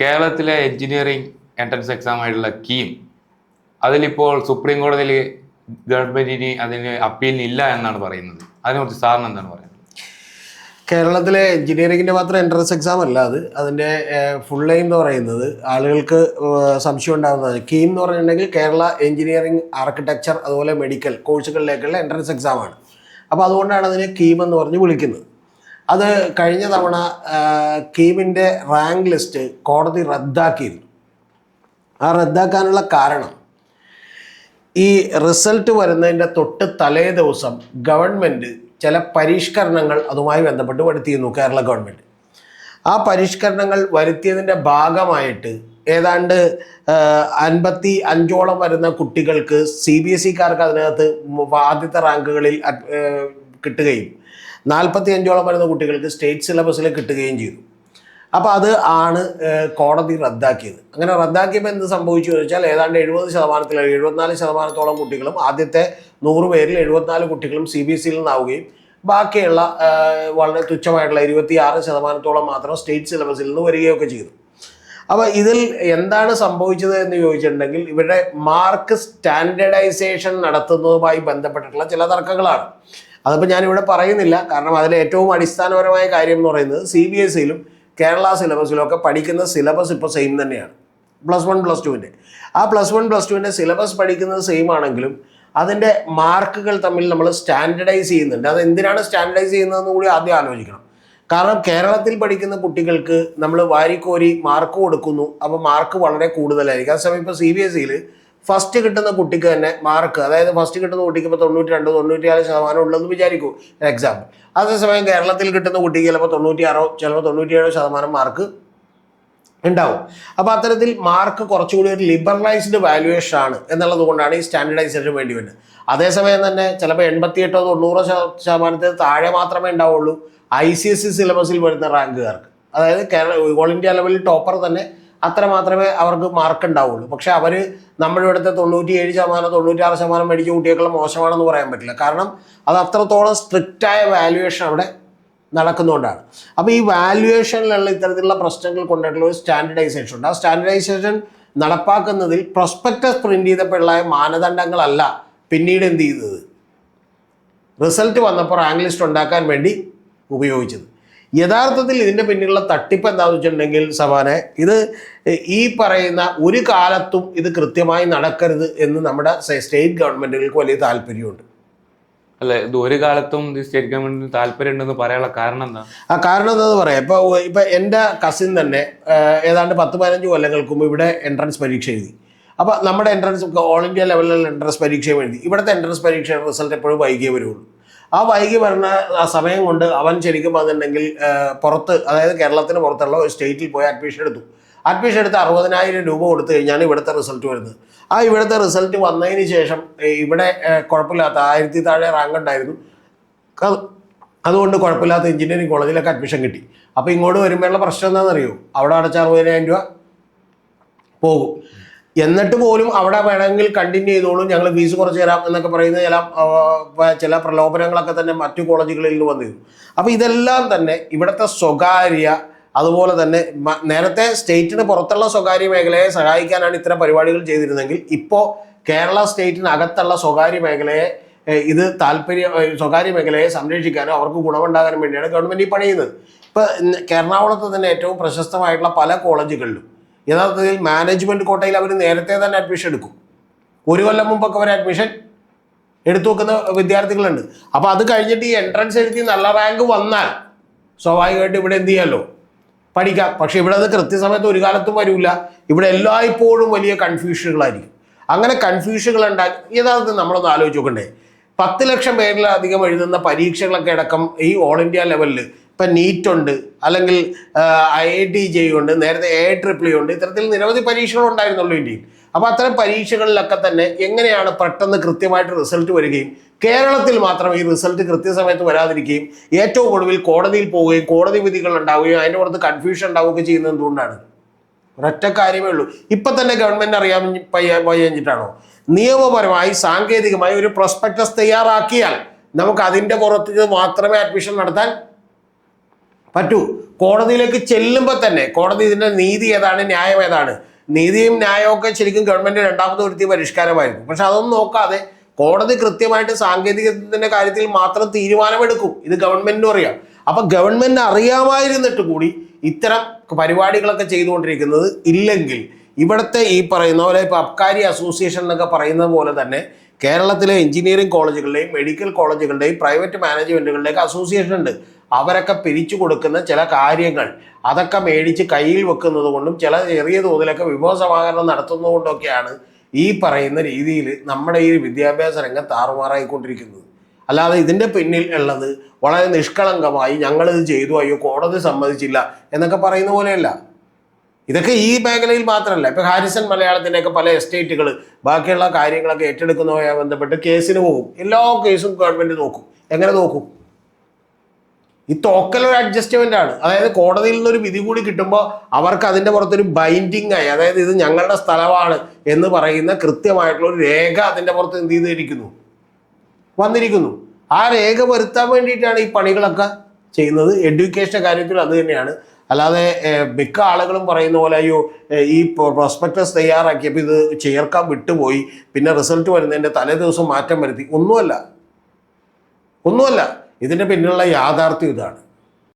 കേരളത്തിലെ engineering entrance exam ആയിട്ടുള്ള കീം അതിലിപ്പോൾ സുപ്രീം കോടതിയിൽ ഗവൺമെന്റിന് അതിന് അപ്പീൽ ഇല്ല എന്നാണ് പറയുന്നത്. അതിനെക്കുറിച്ച് സാറിന് എന്താണ് പറയുന്നത് കേരളത്തിലെ എഞ്ചിനീയറിംഗിന്റെ മാത്രം എൻട്രൻസ് എക്സാം അല്ല അത്. അതിന്റെ ഫുൾ നെയിം എന്ന് പറയുന്നത് ആളുകൾക്ക് സംശയം ഉണ്ടാകുന്നത് കീം എന്ന് പറഞ്ഞിട്ടുണ്ടെങ്കിൽ കേരള എഞ്ചിനീയറിംഗ് ആർക്കിടെക്ചർ അതുപോലെ മെഡിക്കൽ കോഴ്സുകളിലേക്കുള്ള എൻട്രൻസ് എക്സാമാണ് അപ്പോൾ അതുകൊണ്ടാണ് അതിനെ കീം എന്ന് പറഞ്ഞ് വിളിക്കുന്നത്. അത് കഴിഞ്ഞ തവണ കീമിന്റെ റാങ്ക് ലിസ്റ്റ് കോടതി റദ്ദാക്കിയിരുന്നു. ആ റദ്ദാക്കാനുള്ള കാരണം ഈ റിസൾട്ട് വരുന്നതിന്റെ തൊട്ട് തലേ ദിവസം ഗവൺമെന്റ് ചില പരിഷ്കരണങ്ങൾ അതുമായി ബന്ധപ്പെട്ട് വരുത്തിയിരുന്നു കേരള ഗവൺമെന്റ് ആ പരിഷ്കരണങ്ങൾ വരുത്തിയതിന്റെ ഭാഗമായിട്ട് ഏതാണ്ട് അൻപത്തി അഞ്ചോളം വരുന്ന കുട്ടികൾക്ക് സി ബി എസ് ഇക്കാർക്ക് അതിനകത്ത് ആദ്യത്തെ റാങ്കുകളിൽ കിട്ടുകയും നാൽപ്പത്തി അഞ്ചോളം വരുന്ന കുട്ടികൾക്ക് സ്റ്റേറ്റ് സിലബസിൽ കിട്ടുകയും ചെയ്തു. അപ്പോൾ അത് ആണ് കോടതി റദ്ദാക്കിയത്. അങ്ങനെ റദ്ദാക്കിയപ്പോൾ എന്ത് സംഭവിച്ചു എന്ന് വെച്ചാൽ ഏതാണ്ട് എഴുപത് ശതമാനത്തിൽ എഴുപത്തിനാല് ശതമാനത്തോളം കുട്ടികളും ആദ്യത്തെ നൂറ് പേരിൽ എഴുപത്തിനാല് കുട്ടികളും സി ബി എസ് നിന്നാവുകയും ബാക്കിയുള്ള വളരെ തുച്ഛമായിട്ടുള്ള ഇരുപത്തി ആറ് ശതമാനത്തോളം മാത്രം സ്റ്റേറ്റ് സിലബസിൽ നിന്ന് വരികയൊക്കെ ചെയ്തു. അപ്പോൾ ഇതിൽ എന്താണ് സംഭവിച്ചത് എന്ന് ചോദിച്ചിട്ടുണ്ടെങ്കിൽ ഇവിടെ മാർക്ക് സ്റ്റാൻഡേർഡൈസേഷൻ നടത്തുന്നതുമായി ബന്ധപ്പെട്ടിട്ടുള്ള ചില തർക്കങ്ങളാണ്. അതിപ്പോൾ ഞാനിവിടെ പറയുന്നില്ല. കാരണം അതിലെ ഏറ്റവും അടിസ്ഥാനപരമായ കാര്യം എന്ന് പറയുന്നത് സി ബി എസ് സിയിലും കേരള സിലബസിലും ഒക്കെ പഠിക്കുന്ന സിലബസ് ഇപ്പോൾ സെയിം തന്നെയാണ്. പ്ലസ് വൺ പ്ലസ് ടുവിന്റെ ആ പ്ലസ് വൺ പ്ലസ് ടുവിന്റെ സിലബസ് പഠിക്കുന്നത് സെയിം ആണെങ്കിലും അതിന്റെ മാർക്കുകൾ തമ്മിൽ നമ്മൾ സ്റ്റാൻഡർഡൈസ് ചെയ്യുന്നുണ്ട്. അത് എന്തിനാണ് സ്റ്റാൻഡർഡൈസ് ചെയ്യുന്നതെന്ന് കൂടി ആദ്യം ആലോചിക്കണം. കാരണം കേരളത്തിൽ പഠിക്കുന്ന കുട്ടികൾക്ക് നമ്മൾ വാരിക്കോരി മാർക്ക് കൊടുക്കുന്നു. അപ്പോൾ മാർക്ക് വളരെ കൂടുതലായിരിക്കും. അതേസമയം ഇപ്പോൾ സി ബി എസ് സിയിൽ ഫസ്റ്റ് കിട്ടുന്ന കുട്ടിക്ക് തന്നെ മാർക്ക് അതായത് ഫസ്റ്റ് കിട്ടുന്ന കുട്ടിക്ക് ഇപ്പോൾ തൊണ്ണൂറ്റി രണ്ട് തൊണ്ണൂറ്റിയാറ് ശതമാനം ഉള്ളതെന്ന് വിചാരിക്കൂ. എക്സാമ്പിൾ അതേസമയം കേരളത്തിൽ കിട്ടുന്ന കുട്ടിക്ക് ചിലപ്പോൾ തൊണ്ണൂറ്റിയാറോ ചിലപ്പോൾ തൊണ്ണൂറ്റിയേഴോ ശതമാനം മാർക്ക് ഉണ്ടാവും. അപ്പോൾ അത്തരത്തിൽ മാർക്ക് കുറച്ചുകൂടി ഒരു ലിബറലൈസ്ഡ് വാല്യുവേഷൻ ആണ് എന്നുള്ളത് കൊണ്ടാണ് ഈ സ്റ്റാൻഡർഡൈസേഷൻ വേണ്ടി വരുന്നത്. അതേസമയം തന്നെ ചിലപ്പോൾ എൺപത്തിയെട്ടോ തൊണ്ണൂറോ ശത- ശതമാനത്തിൽ താഴെ മാത്രമേ ഉണ്ടാവുള്ളൂ. ഐ സി എസ് സി സിലബസിൽ വരുന്ന റാങ്കുകാർക്ക് അതായത് കേരള ഓൾ ഇന്ത്യ ലെവലിൽ ടോപ്പർ തന്നെ അത്ര മാത്രമേ അവർക്ക് മാർക്ക് ഉണ്ടാവുള്ളൂ. പക്ഷെ അവർ നമ്മുടെ ഇവിടുത്തെ തൊണ്ണൂറ്റി ഏഴ് ശതമാനം തൊണ്ണൂറ്റാറ് ശതമാനം മേടിച്ച കുട്ടികൾ മോശമാണെന്ന് പറയാൻ പറ്റില്ല. കാരണം അത് അത്രത്തോളം സ്ട്രിക്റ്റായ വാല്യുവേഷൻ അവിടെ നടക്കുന്നതുകൊണ്ടാണ് അപ്പോൾ ഈ വാല്യുവേഷനിലുള്ള ഇത്തരത്തിലുള്ള പ്രശ്നങ്ങൾ കൊണ്ടിട്ടുള്ള ഒരു സ്റ്റാൻഡർഡൈസേഷൻ ഉണ്ട്. ആ സ്റ്റാൻഡർഡൈസേഷൻ നടപ്പാക്കുന്നതിൽ പ്രൊസ്പെക്ടസ് പ്രിന്റ് ചെയ്തപ്പോഴുള്ള മാനദണ്ഡങ്ങളല്ല പിന്നീട് എന്ത് ചെയ്തത്? റിസൾട്ട് വന്നപ്പോൾ റാങ്ക് ലിസ്റ്റ് ഉണ്ടാക്കാൻ വേണ്ടി ഉപയോഗിച്ചത്. യഥാർത്ഥത്തിൽ ഇതിന്റെ പിന്നിലുള്ള തട്ടിപ്പ് എന്താണെന്ന് വെച്ചിട്ടുണ്ടെങ്കിൽ സവാനെ ഇത് ഈ പറയുന്ന ഒരു കാലത്തും ഇത് കൃത്യമായി നടക്കരുത് എന്ന് നമ്മുടെ സ്റ്റേറ്റ് ഗവൺമെന്റുകൾക്ക് വലിയ താല്പര്യമുണ്ട്. അല്ല ഇത് ഒരു കാലത്തും സ്റ്റേറ്റ് ഗവൺമെന്റിന് താല്പര്യമുണ്ടെന്ന് പറയാനുള്ള കാരണം എന്താ? ആ കാരണം എന്താന്ന് പറയാം. ഇപ്പോൾ ഇപ്പം എന്റെ കസിൻ തന്നെ ഏതാണ്ട് പത്ത് പതിനഞ്ച് കൊല്ലങ്ങൾക്ക് മുമ്പ് ഇവിടെ എൻട്രൻസ് പരീക്ഷ എഴുതി. അപ്പോൾ നമ്മുടെ എൻട്രൻസ് ഓൾ ഇന്ത്യ ലെവലിലുള്ള എൻട്രൻസ് പരീക്ഷയും എഴുതി. ഇവിടുത്തെ എൻട്രൻസ് പരീക്ഷയുടെ റിസൾട്ട് എപ്പോഴും വൈകിയേ വരുള്ളൂ. ആ വൈകി വരുന്ന സമയം കൊണ്ട് അവൻ ശരിക്കും പറഞ്ഞിട്ടുണ്ടെങ്കിൽ പുറത്ത് അതായത് കേരളത്തിന് പുറത്തുള്ള ഒരു സ്റ്റേറ്റിൽ പോയി അഡ്മിഷൻ എടുത്തു. അഡ്മിഷൻ എടുത്ത് അറുപതിനായിരം രൂപ കൊടുത്തു കഴിഞ്ഞാണ് ഇവിടുത്തെ റിസൾട്ട് വരുന്നത്. ആ ഇവിടുത്തെ റിസൾട്ട് വന്നതിന് ശേഷം ഇവിടെ കുഴപ്പമില്ലാത്ത ആയിരത്തി താഴെ റാങ്ക് ഉണ്ടായിരുന്നു. അതുകൊണ്ട് കുഴപ്പമില്ലാത്ത എഞ്ചിനീയറിംഗ് കോളേജിലൊക്കെ അഡ്മിഷൻ കിട്ടി. അപ്പോൾ ഇങ്ങോട്ട് വരുമ്പോഴുള്ള പ്രശ്നം എന്താണെന്നറിയോ? അവിടെ അടച്ച അറുപതിനായിരം രൂപ പോകും. എന്നിട്ട് പോലും അവിടെ വേണമെങ്കിൽ കണ്ടിന്യൂ ചെയ്തോളും. ഞങ്ങൾ ഫീസ് കുറച്ച് തരാം എന്നൊക്കെ പറയുന്ന ചില ചില പ്രലോഭനങ്ങളൊക്കെ തന്നെ മറ്റു കോളേജുകളിൽ വന്നിരുന്നു. അപ്പോൾ ഇതെല്ലാം തന്നെ ഇവിടുത്തെ സ്വകാര്യ അതുപോലെ തന്നെ നേരത്തെ സ്റ്റേറ്റിന് പുറത്തുള്ള സ്വകാര്യ മേഖലയെ സഹായിക്കാനാണ് ഇത്തരം പരിപാടികൾ ചെയ്തിരുന്നെങ്കിൽ ഇപ്പോൾ കേരള സ്റ്റേറ്റിനകത്തുള്ള സ്വകാര്യ മേഖലയെ ഇത് താല്പര്യ സ്വകാര്യ മേഖലയെ സംരക്ഷിക്കാനും അവർക്ക് ഗുണമുണ്ടാകാനും വേണ്ടിയാണ് ഗവൺമെന്റ് ഈ പണിയുന്നത്. ഇപ്പോൾ എറണാകുളത്ത് തന്നെ ഏറ്റവും പ്രശസ്തമായിട്ടുള്ള പല കോളേജുകളിലും യഥാർത്ഥത്തിൽ മാനേജ്മെന്റ് കോട്ടയിൽ അവർ നേരത്തെ തന്നെ അഡ്മിഷൻ എടുക്കും. ഒരു കൊല്ലം മുമ്പൊക്കെ അവർ അഡ്മിഷൻ എടുത്തു വെക്കുന്ന വിദ്യാർത്ഥികളുണ്ട്. അപ്പോൾ അത് കഴിഞ്ഞിട്ട് ഈ എൻട്രൻസ് എഴുതി നല്ല റാങ്ക് വന്നാൽ സ്വാഭാവികമായിട്ട് ഇവിടെ എന്ത് ചെയ്യാമല്ലോ പഠിക്കാം. പക്ഷെ ഇവിടെ അത് കൃത്യസമയത്ത് ഒരു കാലത്തും വരില്ല ഇവിടെ എല്ലായ്പ്പോഴും വലിയ കൺഫ്യൂഷനുകളായിരിക്കും അങ്ങനെ കൺഫ്യൂഷനുകൾ ഉണ്ടാക്കി യഥാർത്ഥത്തിൽ നമ്മളൊന്ന് ആലോചിച്ച് നോക്കണ്ടേ. പത്ത് ലക്ഷം പേരിലധികം എഴുതുന്ന പരീക്ഷകളൊക്കെ അടക്കം ഈ ഓൾ ഇന്ത്യ ലെവലിൽ ഇപ്പം നീറ്റ് ഉണ്ട് അല്ലെങ്കിൽ ഐ ടി ജെ ഉണ്ട് നേരത്തെ എ ട്രിപ്പിൾ ഉണ്ട് ഇത്തരത്തിൽ നിരവധി പരീക്ഷകൾ ഉണ്ടായിരുന്നുള്ളൂ ഇന്ത്യയിൽ. അപ്പോൾ അത്തരം പരീക്ഷകളിലൊക്കെ തന്നെ എങ്ങനെയാണ് പെട്ടെന്ന് കൃത്യമായിട്ട് റിസൾട്ട് വരികയും കേരളത്തിൽ മാത്രം ഈ റിസൾട്ട് കൃത്യസമയത്ത് വരാതിരിക്കുകയും ഏറ്റവും ഒടുവിൽ കോടതിയിൽ പോവുകയും കോടതി വിധികൾ ഉണ്ടാവുകയും അതിന്റെ പുറത്ത് കൺഫ്യൂഷൻ ഉണ്ടാവുകയൊക്കെ ചെയ്യുന്നത് എന്തുകൊണ്ടാണ്? ഒരൊറ്റ കാര്യമേ ഉള്ളൂ. ഇപ്പം തന്നെ ഗവൺമെന്റ് അറിയാൻ കഴിഞ്ഞിട്ടാണോ നിയമപരമായി സാങ്കേതികമായി ഒരു പ്രൊസ്പെക്ടസ് തയ്യാറാക്കിയാൽ നമുക്ക് അതിന്റെ പുറത്ത് മാത്രമേ അഡ്മിഷൻ നടത്താൻ പറ്റൂ. കോടതിയിലേക്ക് ചെല്ലുമ്പോൾ തന്നെ കോടതി ഇതിന്റെ നീതി ഏതാണ് ന്യായം ഏതാണ്? നീതിയും ന്യായവും ഒക്കെ ശരിക്കും ഗവൺമെന്റ് രണ്ടാമത് വരുത്തിയ പരിഷ്കാരമായിരുന്നു പക്ഷെ അതൊന്നും നോക്കാതെ കോടതി കൃത്യമായിട്ട് സാങ്കേതികത്തിന്റെ കാര്യത്തിൽ മാത്രം തീരുമാനമെടുക്കും. ഇത് ഗവൺമെന്റിനും അറിയാം. അപ്പം ഗവൺമെന്റ് അറിയാമായിരുന്നിട്ട് കൂടി ഇത്തരം പരിപാടികളൊക്കെ ചെയ്തുകൊണ്ടിരിക്കുന്നത് ഇല്ലെങ്കിൽ ഇവിടുത്തെ ഈ പറയുന്ന പോലെ ഇപ്പോൾ അബ്കാരി അസോസിയേഷൻ എന്നൊക്കെ പറയുന്നത് പോലെ തന്നെ കേരളത്തിലെ എഞ്ചിനീയറിംഗ് കോളേജുകളുടെയും മെഡിക്കൽ കോളേജുകളുടെയും പ്രൈവറ്റ് മാനേജ്മെന്റുകളുടെയൊക്കെ അസോസിയേഷൻ ഉണ്ട്. അവരൊക്കെ പിരിച്ചു കൊടുക്കുന്ന ചില കാര്യങ്ങൾ അതൊക്കെ മേടിച്ച് കയ്യിൽ വെക്കുന്നത് കൊണ്ടും ചില ചെറിയ തോതിലൊക്കെ വിഭവ സമാഹരണം നടത്തുന്നത് കൊണ്ടൊക്കെയാണ് ഈ പറയുന്ന രീതിയിൽ നമ്മുടെ ഈ വിദ്യാഭ്യാസ രംഗം താറുമാറായിക്കൊണ്ടിരിക്കുന്നത് അല്ലാതെ ഇതിന്റെ പിന്നിൽ ഉള്ളത് വളരെ നിഷ്കളങ്കമായി ഞങ്ങളിത് ചെയ്തു അയ്യോ കോടതി സമ്മതിച്ചില്ല എന്നൊക്കെ പറയുന്ന പോലെയല്ല. ഇതൊക്കെ ഈ മേഖലയിൽ മാത്രമല്ല ഇപ്പം ഹാരിസൺ മലയാളത്തിന്റെയൊക്കെ പല എസ്റ്റേറ്റുകൾ ബാക്കിയുള്ള കാര്യങ്ങളൊക്കെ ഏറ്റെടുക്കുന്നതുമായി ബന്ധപ്പെട്ട് കേസിന് പോകും. എല്ലാ കേസും ഗവൺമെന്റ് നോക്കും. എങ്ങനെ നോക്കും? ഈ തോക്കൽ ഒരു അഡ്ജസ്റ്റ്മെന്റ് ആണ്. അതായത് കോടതിയിൽ നിന്നൊരു വിധി കൂടി കിട്ടുമ്പോൾ അവർക്ക് അതിന്റെ പുറത്തൊരു ബൈൻഡിങ് ആയി. അതായത് ഇത് ഞങ്ങളുടെ സ്ഥലമാണ് എന്ന് പറയുന്ന കൃത്യമായിട്ടുള്ള ഒരു രേഖ അതിന്റെ പുറത്ത് എന്ത് ചെയ്തിരിക്കുന്നു? വന്നിരിക്കുന്നു. ആ രേഖ വരുത്താൻ വേണ്ടിയിട്ടാണ് ഈ പണികളൊക്കെ ചെയ്യുന്നത്. എഡ്യൂക്കേഷന്റെ കാര്യത്തിൽ അത് തന്നെയാണ്. അല്ലാതെ മിക്ക ആളുകളും പറയുന്ന പോലെ അയ്യോ ഈ പ്രോസ്പെക്ടസ് തയ്യാറാക്കിയപ്പോൾ ഇത് ചേർക്കാൻ വിട്ടുപോയി. പിന്നെ റിസൾട്ട് വരുന്നതിന്റെ തലേ ദിവസം മാറ്റം വരുത്തി. ഒന്നുമല്ല. ഒന്നുമല്ല. ഇതിന്റെ പിന്നിലുള്ള യാഥാർത്ഥ്യം ഇതാണ്.